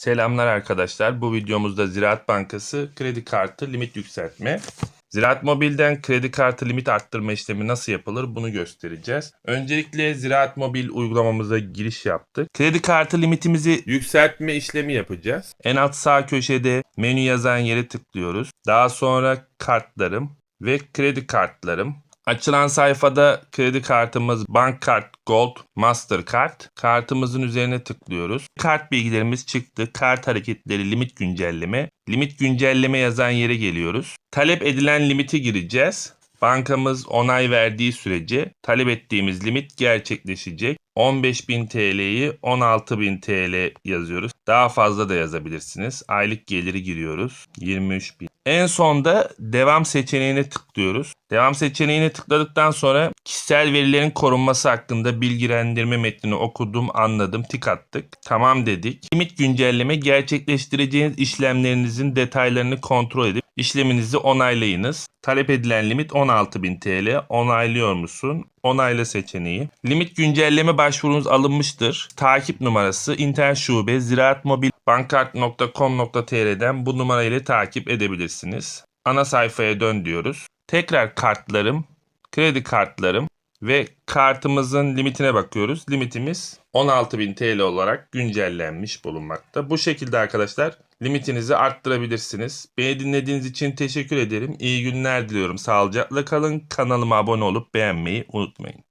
Selamlar arkadaşlar. Bu videomuzda Ziraat Bankası kredi kartı limit yükseltme. Ziraat Mobil'den kredi kartı limit arttırma işlemi nasıl yapılır bunu göstereceğiz. Öncelikle Ziraat Mobil uygulamamıza giriş yaptık. Kredi kartı limitimizi yükseltme işlemi yapacağız. En alt sağ köşede menü yazan yere tıklıyoruz. Daha sonra kartlarım ve kredi kartlarım. Açılan sayfada kredi kartımız Bank Kart Gold Mastercard. Kartımızın üzerine tıklıyoruz. Kart bilgilerimiz çıktı. Kart hareketleri limit güncelleme. Limit güncelleme yazan yere geliyoruz. Talep edilen limiti gireceğiz. Bankamız onay verdiği sürece talep ettiğimiz limit gerçekleşecek. 15.000 TL'yi 16.000 TL yazıyoruz. Daha fazla da yazabilirsiniz. Aylık geliri giriyoruz. 23.000. En sonda devam seçeneğine tıklıyoruz. Devam seçeneğine tıkladıktan sonra kişisel verilerin korunması hakkında bilgilendirme metnini okudum, anladım, tik attık. Tamam dedik. Limit güncelleme gerçekleştireceğiniz işlemlerinizin detaylarını kontrol edip işleminizi onaylayınız. Talep edilen limit 16.000 TL. Onaylıyor musun? Onayla seçeneği. Limit güncelleme başvurunuz alınmıştır. Takip numarası internet şube Ziraat Mobil bankart.com.tr'den bu numarayla takip edebilirsiniz. Ana sayfaya dön diyoruz. Tekrar kartlarım, kredi kartlarım ve kartımızın limitine bakıyoruz. Limitimiz 16.000 TL olarak güncellenmiş bulunmakta. Bu şekilde arkadaşlar limitinizi arttırabilirsiniz. Beni dinlediğiniz için teşekkür ederim. İyi günler diliyorum. Sağlıcakla kalın. Kanalıma abone olup beğenmeyi unutmayın.